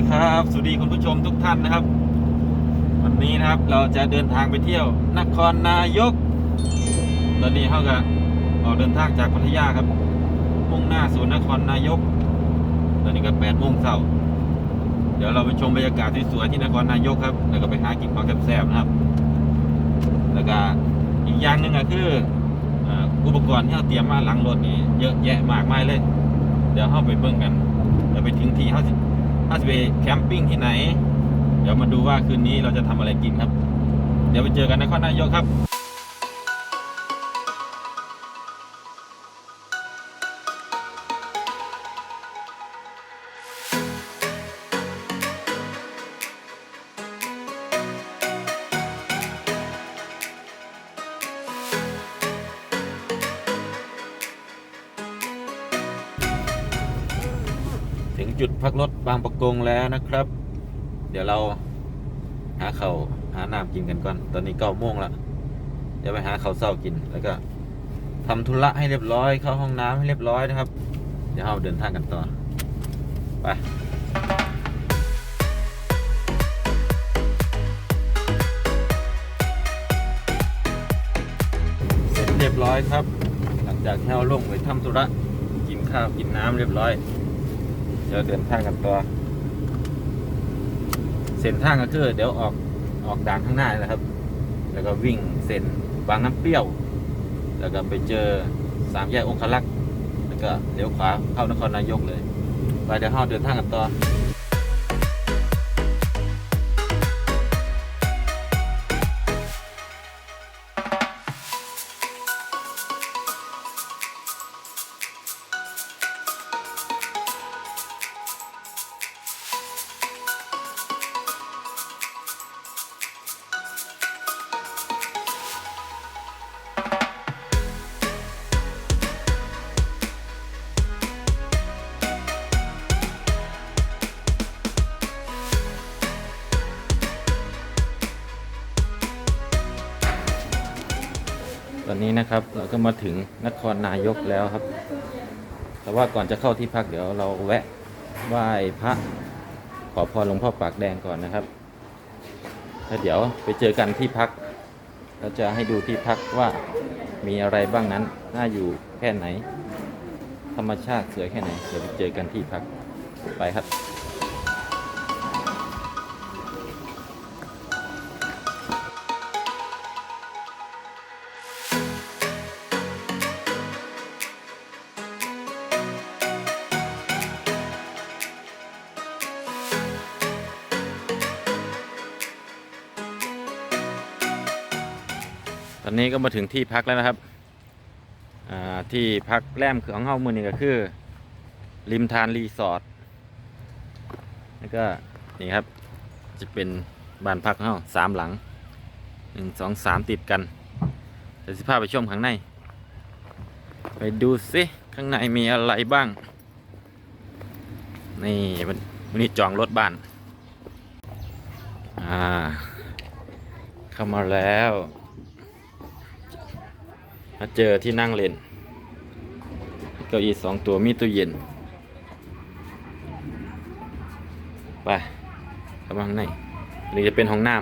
ดีครับสวัสดีคุณผู้ชมทุกท่านนะครับ วันนี้นะครับเราจะเดินทางไปเที่ยวนครนายก ตอนนี้เขาก็ออกเดินทางจากพัทยาครับ มุ่งหน้าสู่นครนายก ตอนนี้ก็แปดโมงเช้าเดี๋ยวเราไปชมบรรยากาศที่สวยที่นครนายกครับ แล้วก็ไปหากินของแซ่บๆนะครับ แล้วก็อีกอย่างหนึ่งก็คืออ่ออุปกรณ์ที่เราเตรียมมาหลังรถนี่เยอะแยะมากมายเลย เดี๋ยวเข้าไปเบิ่งกันเดี๋ยวไปถึงที่เขา สิเขาจะไปแคมปิ้งที่ไหน เดี๋ยวมาดูว่าคืนนี้เราจะทำอะไรกินครับ เดี๋ยวไปเจอกันนครนายกครับ จุดพักรถบางประกงแล้วนะครับ เดี๋ยวเราหาเขาวหาน้ำกินกันก่อน ตอนนี้เก้าโมงล้วเดี๋ยวไปหาเขาวเศร้ากิน แล้วก็ทำธุระให้เรียบร้อย เข้าห้องน้ำให้เรียบร้อยนะครับ เดี๋ยวเราเดินทางกันต่อ ไปเสร็จเรียบร้อยครับ หลังจากที่เราลงไปทำธุระ กินข้าวกินน้ำเรียบร้อย เดี๋ยวเดินทางกันต่อเส้นทางก็คือเดี๋ยวออกออกด่านข้างหน้านี่แหละครับ แล้วก็วิ่งเส้นบางน้ำเปรี้ยว แล้วก็ไปเจอสามแยกองคลักษ์แล้วก็เลี้ยวขวาเข้านครนายกเลย ไปเดี๋ยวเราเดินทางกันต่อ นี้นะครับเราก็มาถึงนครนายกแล้วครับ แต่ว่าก่อนจะเข้าที่พักเดี๋ยวเราแวะไหว้พระขอพรหลวงพ่อปากแดงก่อนนะครับแล้วเดี๋ยวไปเจอกันที่พักเราจะให้ดูที่พักว่ามีอะไรบ้างนั้น น่าอยู่แค่ไหน ธรรมชาติสวยแค่ไหน เดี๋ยวไปเจอกันที่พักไปครับ อนนี้ก็มาถึงที่พักแล้วนะครับที่พักแรมของเฮามือนี่ก็คือ ริมทานรีสอร์ทแล้วก็นี่ครับจะเป็นบ้านพักของเฮาสามหลังหนึ่งสองสามติดกันเดี๋ยวสิพาไปชมข้างใน ไปดูสิข้างในมีอะไรบ้าง นี่วันวันนี้จองรถบ้าน อ่า เข้ามาแล้ว มาเจอที่นั่งเล่นเก้าอี้สองตัวมีตู้เย็น ไปเข้ามาข้างในอันนี้จะเป็นห้องน้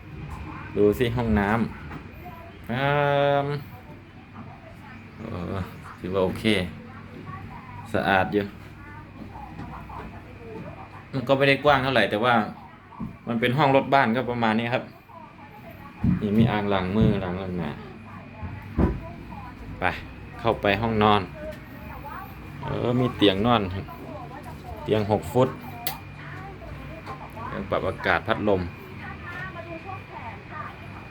ำดูสิห้องน้ำอืมเออถือว่าโอเค สะอาดอยู่มันก็ไม่ได้กว้างเท่าไหร่แต่ว่า มันเป็นห้องรถบ้านก็ประมาณนี้ครับนี่มีอ่างล้างมือล้างล้างหน้า ไป เข้าไปห้องนอน เออ มีเตียงนอน เตียงหกฟุตเครื่องปรับอากาศพัดลม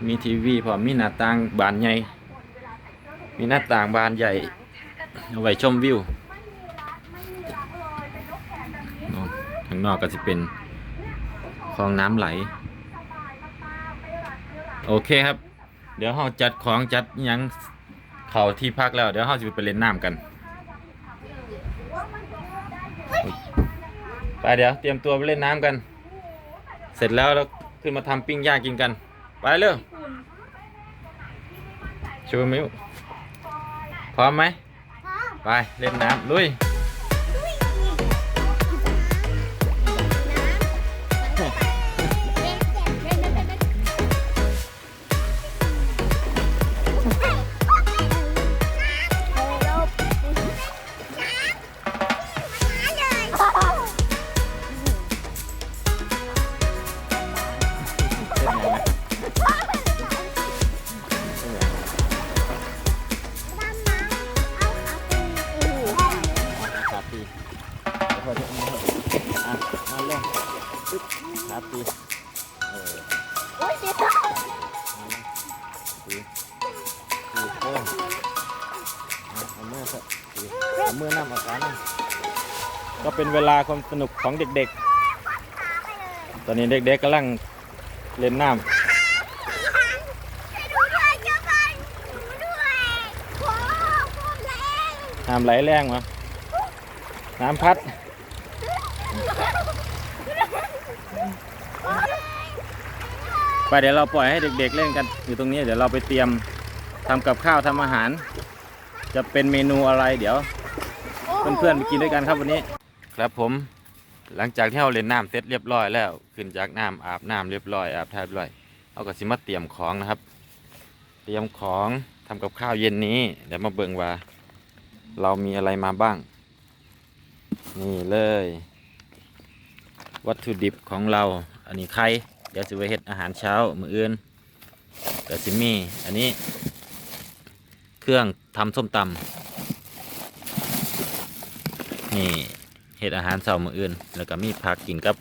มีทีวีพร้อมมีหน้าต่างบานใหญ่ มีหน้าต่างบานใหญ่ เอาไว้ชมวิวนอนข้างนอกก็จะเป็นคลองน้ำไหล โอเคครับ เดี๋ยวเราจัดของจัดยัง เขาที่พักแล้วเดี๋ยวเราจะไปเล่นน้ำกันไปเดี๋ยวเตรียมตัวไปเล่นน้ำกัน เสร็จแล้วเราขึ้นมาทำปิ้งย่างกินกัน ไปเร็วชูมิวพร้อมไหมไปเล่นน้ำลุย เป็นเวลาความสนุกของเด็กๆ ตอนนี้เด็กๆกำลังเล่นน้ำให้ดูด้วยเจ้ากันดูด้วยโอ้โหแรงน้ำไหลแรงมาน้ำพัด ไปเดี๋ยวเราปล่อยให้เด็กๆเล่นกันอยู่ตรงนี้เดี๋ยวเราไปเตรียมทำกับข้าวทำอาหาร จะเป็นเมนูอะไรเดี๋ยว เพื่อนๆไปกินด้วยกันครับวันนี้ ครับผมหลังจากที่เราเล่นน้ำเสร็จเรียบร้อยแล้วขึ้นจากน้ำอาบน้ำเรียบร้อยอาบท่าเรียบร้อยเราก็สิมาเตรียมของนะครับ เตรียมของทำกับข้าวเย็นนี้เดี๋ยวมาเบิ่งว่า เรามีอะไรมาบ้าง นี่เลย วัตถุดิบของเรา อันนี้ไข่เดี๋ยวจะไปเฮ็ดอาหารเช้ามื้ออื่นแต่สิมีอันนี้ เครื่องทำส้มตำนี่ เฮ็ดอาหารเช้ามื้ออื่น แล้วก็มีผักกินกับ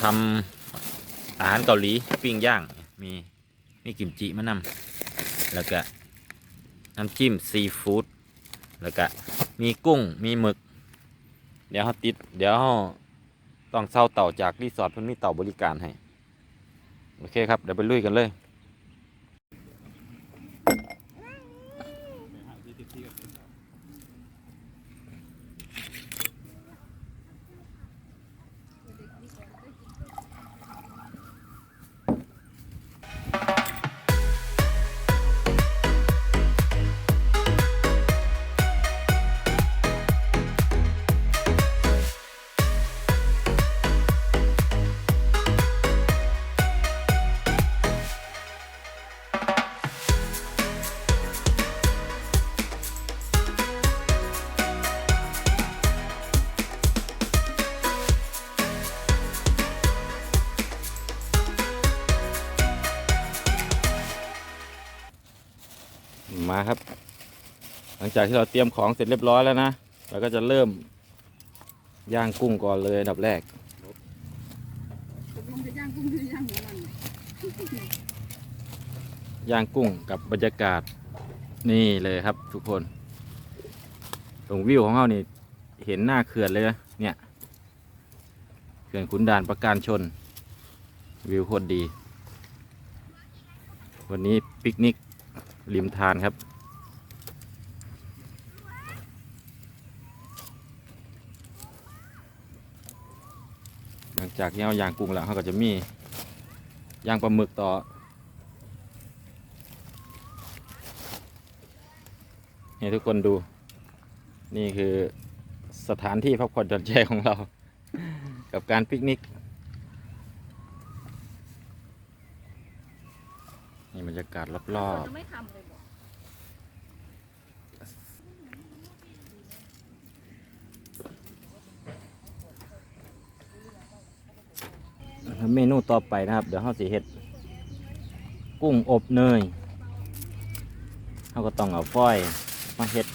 ทำอาหารเกาหลีปิ้งย่างมีมีกิมจิมานำแล้วก็น้ำจิ้มซีฟู้ดแล้วก็มีกุ้งมีหมึก เดี๋ยวเขาติด เดี๋ยวเขาต้องเช่าเต่าจากรีสอร์ทเพิ่นมีเต่าบริการให้ โอเคครับ เดี๋ยวไปลุยกันเลย มาครับ หลังจากที่เราเตรียมของเสร็จเรียบร้อยแล้วนะเราก็จะเริ่มย่างกุ้งก่อนเลยอันดับแรกย่างกุ้งหรือย่างหัวมันย่างกุ้งกับบรรยากาศนี่เลยครับทุกคนตรงวิวของเขานี่เห็นหน้าเขื่อนเลยนะเนี่ยเขื่อนขุนด่านประการชน วิวโคตรดี วันนี้ปิกนิก ริมทานครับ หลังจากที่เอาย่างกุ้งแล้วเขาก็จะมีย่างปลาหมึกต่อ ให้ทุกคนดู นี่คือสถานที่พักผ่อนหย่อนใจของเรา กับการปิกนิก นี่บรร ยากาศรอบเราจะไม่ทำเลยบอกๆเมนูต่อไปนะครับ เดี๋ยวเราสิเฮ็ด กุ้งอบเนยเราก็ต้องเอาฟอยมาเฮ็ด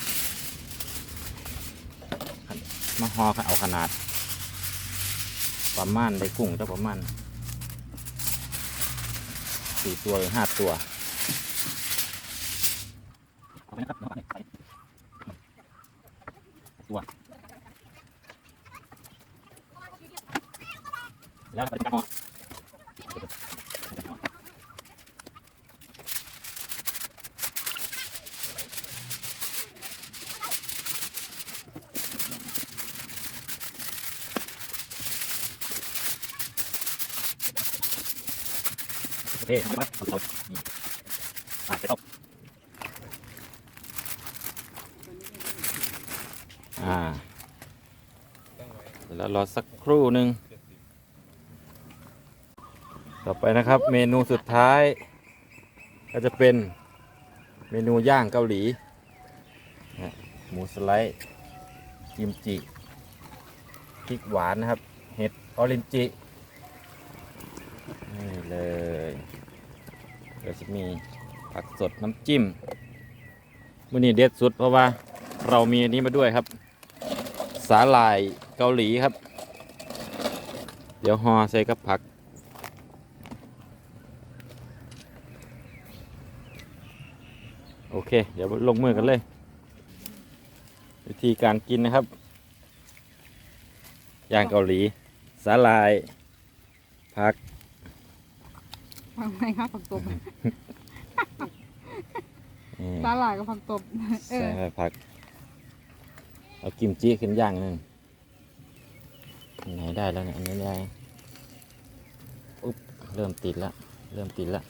มาห่อเอาขนาด ประมาณได้กุ้งจะประมาณสี่ตัวหรือห้าตัวเอาไปนะครับเอาไปใส่ ตัว แล้วก็จะห่อโอเคเอาไปครับเอาไปนี่อะเสร็จแล้วอ่า เดี๋ยวรอสักครู่หนึ่งต่อไปนะครับ เมนูสุดท้าย ก็จะเป็นเมนูย่างเกาหลีหมูสไลด์กิมจิพริกหวานนะครับ เห็ดออรินจินี่เลยเดี๋ยวจะมีผักสดน้ำจิ้มมื้อนี้เด็ดสุดเพราะว่าเรามีอันนี้มาด้วยครับ สาหร่าย เกาหลีครับ เดี๋ยวห่อใส่กับผัก โอเค เดี๋ยวลงมือกันเลย วิธีการกินนะครับ ย่างเกาหลี สาลาย ผักฟังไหมครับผักตบนี่สาหร่ายกับผักตบเอใส่อไปผัก เอากิมจิขึ้นย่างหนึ่งอัน ไหนได้แล้วเนี่ยอันนี้ได้อุ๊บเริ่มติดละเริ่มติดละ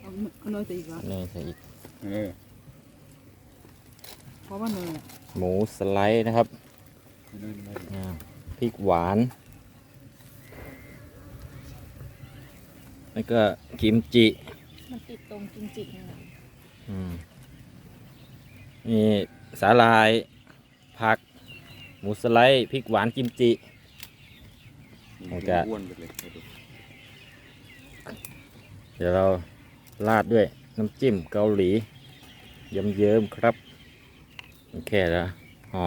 เอาเอาเนยใส่อีกเหรอเนยใส่อีกเออเพราะว่าเนยอะหมูสไลด์นะครับนั่นนั่นอ่าพริกหวานแล้วก็กิมจิมันติดตรงจริงๆนะอืมมีสาลาย ผัก หมูสไลด์พริกหวานกิมจิ โอเคอ้วนไปเลยเดี๋ยวเราราดด้วยน้ำจิ้มเกาหลีเยิ้มๆครับโอเคแล้วห่อ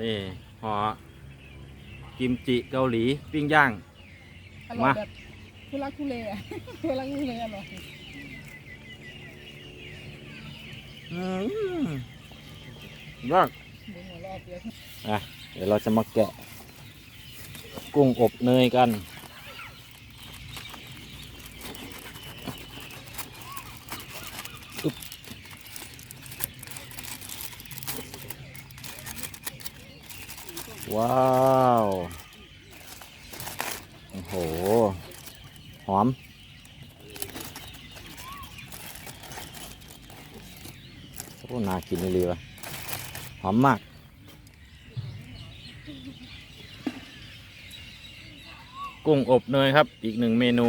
นี่ห่อกิมจิเกาหลีปิ้งย่าง อร่อยมา แบบทุลักทุเลอะทุลักทุเลอร่อยอืมยอดเดี๋ยวหัวรอบเดียวอะเดี๋ยวเราจะมาแกะ กุ้งอบเนยกัน ว้าว โอ้โห หอมโอ้น่ากินเลยวะหอมมาก กุ้งอบเนยครับ อีกหนึ่งเมนู